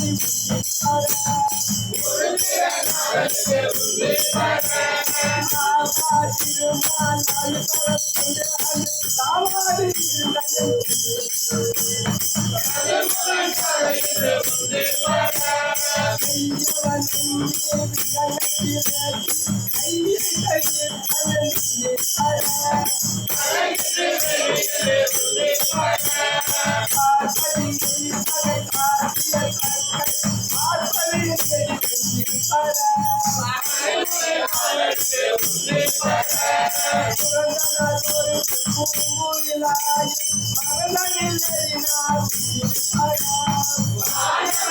Thank you.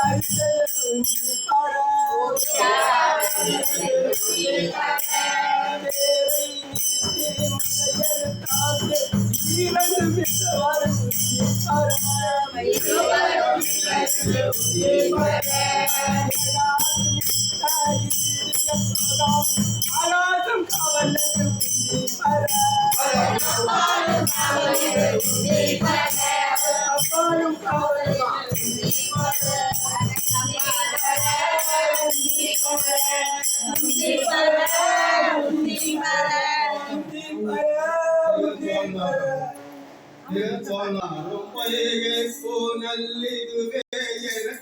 Hallelujah. இதுவே எனக்கு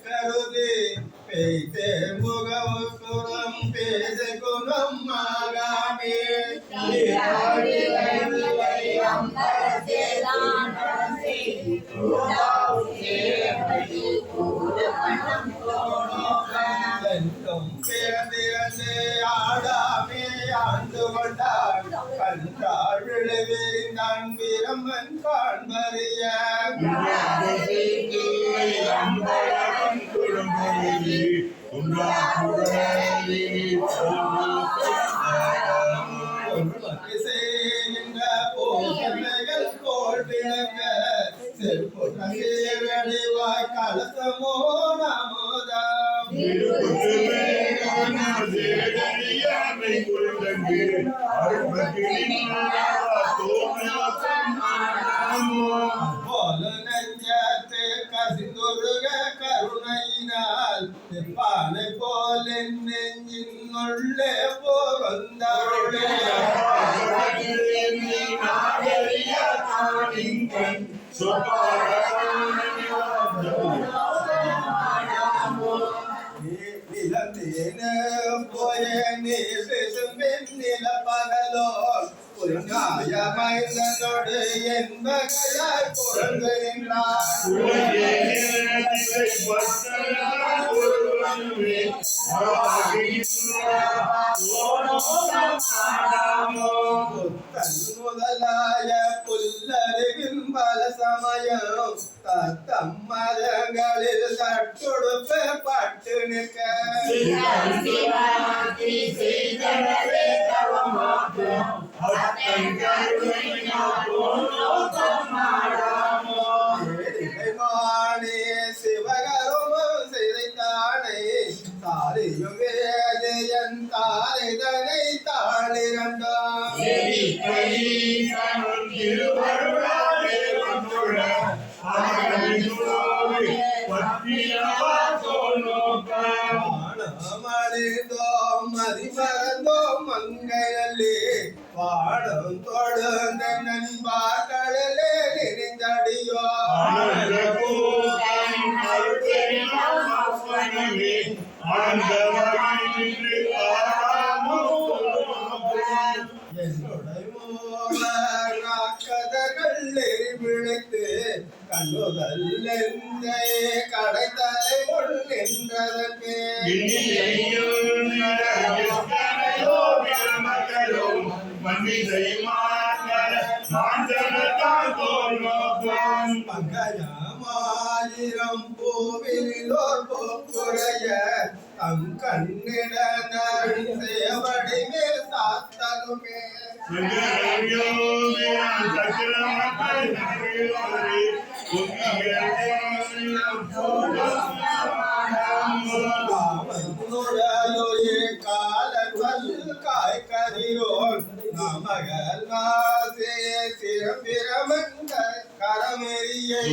அலசமோ என்பகையாய் குழந்தை நின்றார் ஒருவனுமே முதலாய புல்லருவின் பல சமயம் தத்தம் மரங்களில் பட்டு நிற்க சிவகருமம் சிதைத்தானே தாரையும் வேதையன் தாரைதனை தாளிரண்டாம் மணிந்தோம் பாடம் தொடர்ந்த நண்பாக்களே நினைந்தடியோ என்னுடைய கதகள் கடைத்தலை கொள் நின்றதற்கு பங்கயமாயிரம் பூவிலோர் போக்குறைய தம் கண்ணிட சேவடி மேல் சாத்தலுமே. காமனுடைய காலல் காய்கறியோன் நமகள் நாசே சிறம்பிரமங்க கரமெறியை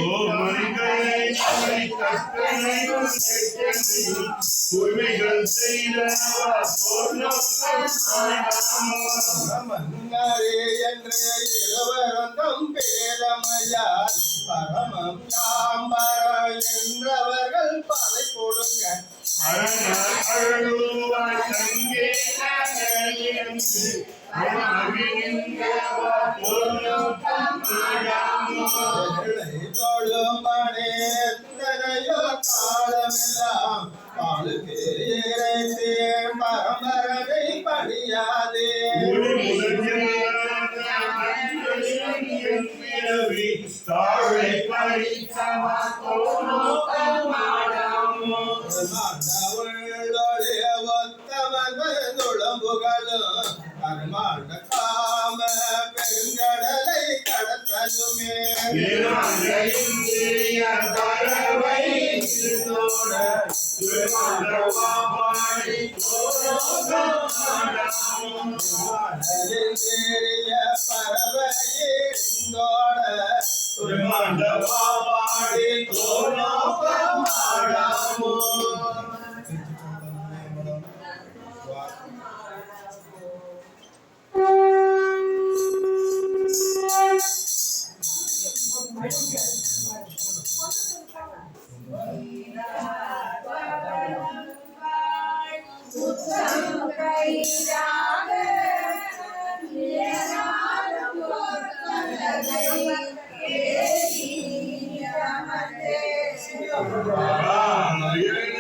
உரிமைகள் செய்த மன்னரே என்று இருவரும் பேரமையால் பரமம் யாம்பர என்றவர்கள் பதை கொடுங்க தொழுமணி எத்தனையோ காலமெல்லாம் பாலுக்கு இறைத்தே பரம்பரவை படியாதே தாழை பறித்தவா மாண்டவளுடைய ஒத்தவன் துளம்புகளும் பரமாண்ட காம பெருங்கடலை கடத்தலுமே கடலில் ஏறிய Yeah.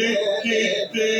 do, do, do.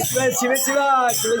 Shiva Shiva Shiva Shiva Shiva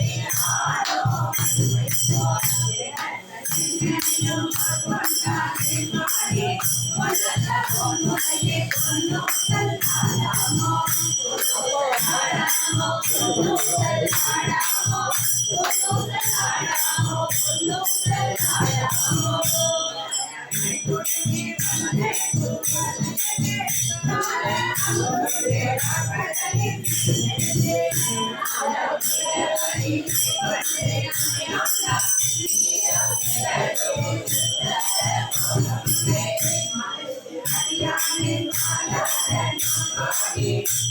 Thank.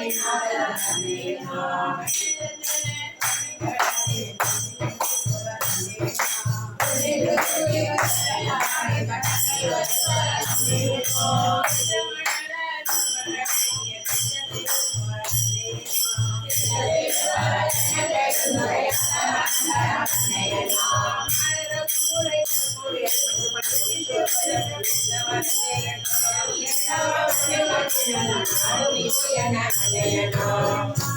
Yeah.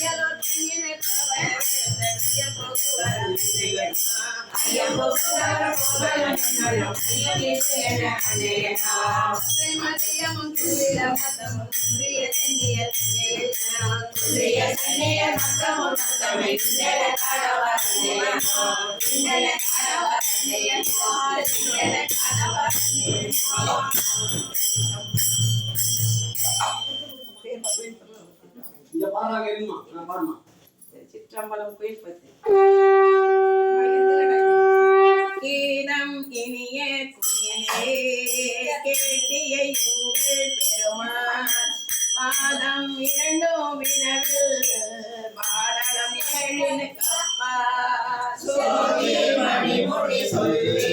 Yellow thing in it. பாருங்க இருமா நான் பாருமா சிற்றம்பலம் கோயில் பத்தி கீதம் இனிய குயிலே கேட்டிய எங்கள் பெருமான். பாதம் இரண்டும் வினவில் பாதளம் ஏழின் கப்பா. மணிமொழி சொல்லி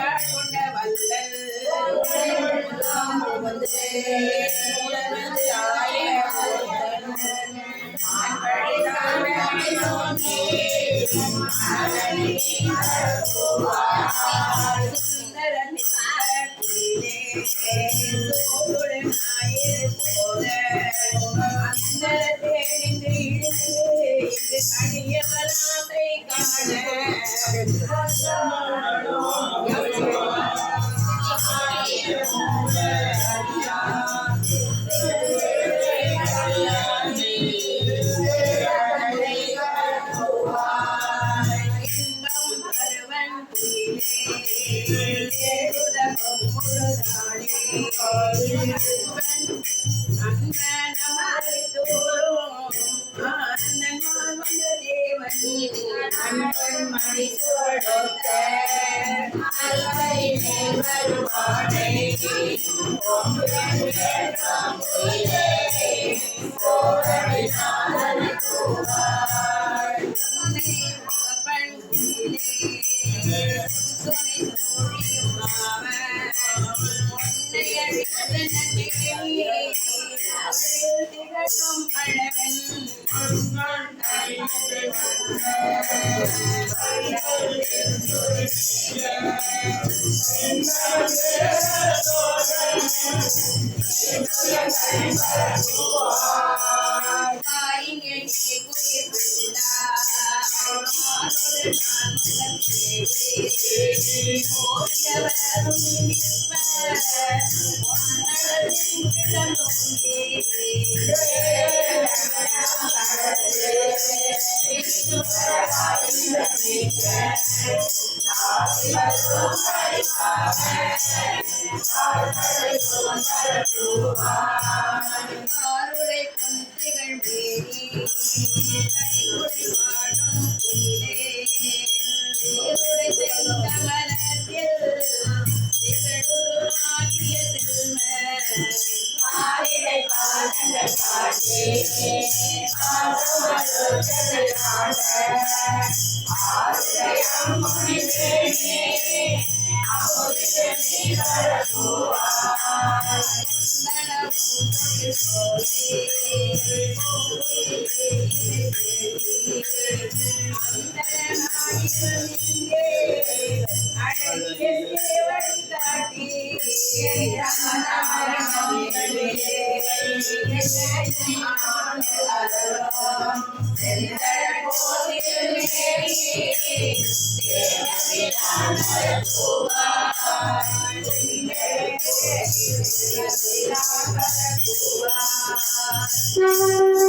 மனிதரை ஆட்கொண்ட வல்லல் புகுந்தே உலகத்து ஆய Amen. I'm gonna Thank you.